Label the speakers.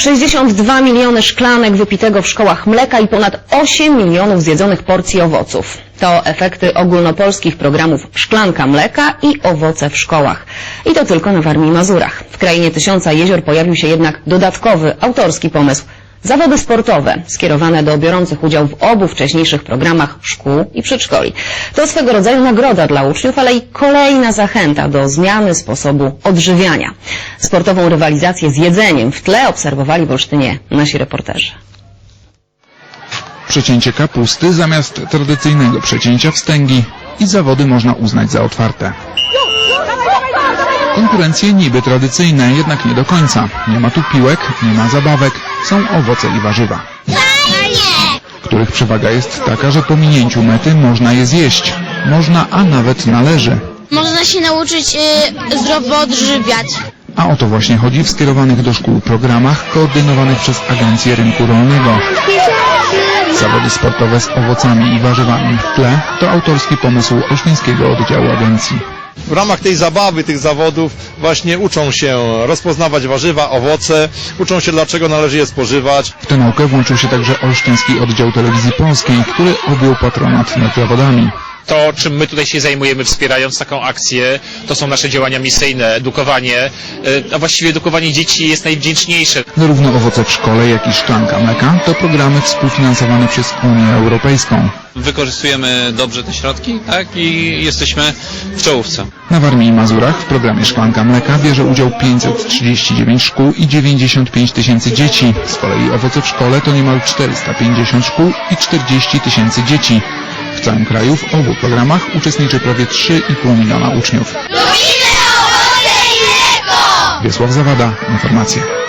Speaker 1: 62 miliony szklanek wypitego w szkołach mleka i ponad 8 milionów zjedzonych porcji owoców. To efekty ogólnopolskich programów Szklanka Mleka i Owoce w szkołach. I to tylko na Warmii i Mazurach. W krainie Tysiąca Jezior pojawił się jednak dodatkowy, autorski pomysł. Zawody sportowe skierowane do biorących udział w obu wcześniejszych programach szkół i przedszkoli. To swego rodzaju nagroda dla uczniów, ale i kolejna zachęta do zmiany sposobu odżywiania. Sportową rywalizację z jedzeniem w tle obserwowali w Olsztynie nasi reporterzy.
Speaker 2: Przecięcie kapusty zamiast tradycyjnego przecięcia wstęgi i zawody można uznać za otwarte. Konkurencje niby tradycyjne, jednak nie do końca. Nie ma tu piłek, nie ma zabawek, są owoce i warzywa, których przewaga jest taka, że po minięciu mety można je zjeść. Można, a nawet należy.
Speaker 3: Można się nauczyć y, zdrowo odżywiać.
Speaker 2: A o to właśnie chodzi w skierowanych do szkół programach koordynowanych przez Agencję Rynku Rolnego. Zawody sportowe z owocami i warzywami w tle to autorski pomysł Olsztyńskiego Oddziału Agencji.
Speaker 4: W ramach tej zabawy, tych zawodów właśnie uczą się rozpoznawać warzywa, owoce, uczą się dlaczego należy je spożywać.
Speaker 2: W tę naukę włączył się także Olsztyński Oddział Telewizji Polskiej, który objął patronat nad zawodami.
Speaker 5: To, czym my tutaj się zajmujemy, wspierając taką akcję, to są nasze działania misyjne, edukowanie, e, a właściwie edukowanie dzieci jest najwdzięczniejsze.
Speaker 2: Zarówno owoce w szkole, jak i szklanka mleka to programy współfinansowane przez Unię Europejską.
Speaker 6: wykorzystujemy dobrze te środki, tak? I jesteśmy w czołówce.
Speaker 2: Na Warmii i Mazurach w programie Szklanka Mleka bierze udział 539 szkół i 95 tysięcy dzieci. Z kolei owoce w szkole to niemal 450 szkół i 40 tysięcy dzieci. W całym kraju w obu programach uczestniczy prawie 3,5 miliona uczniów. Wiesław Zawada, informacje.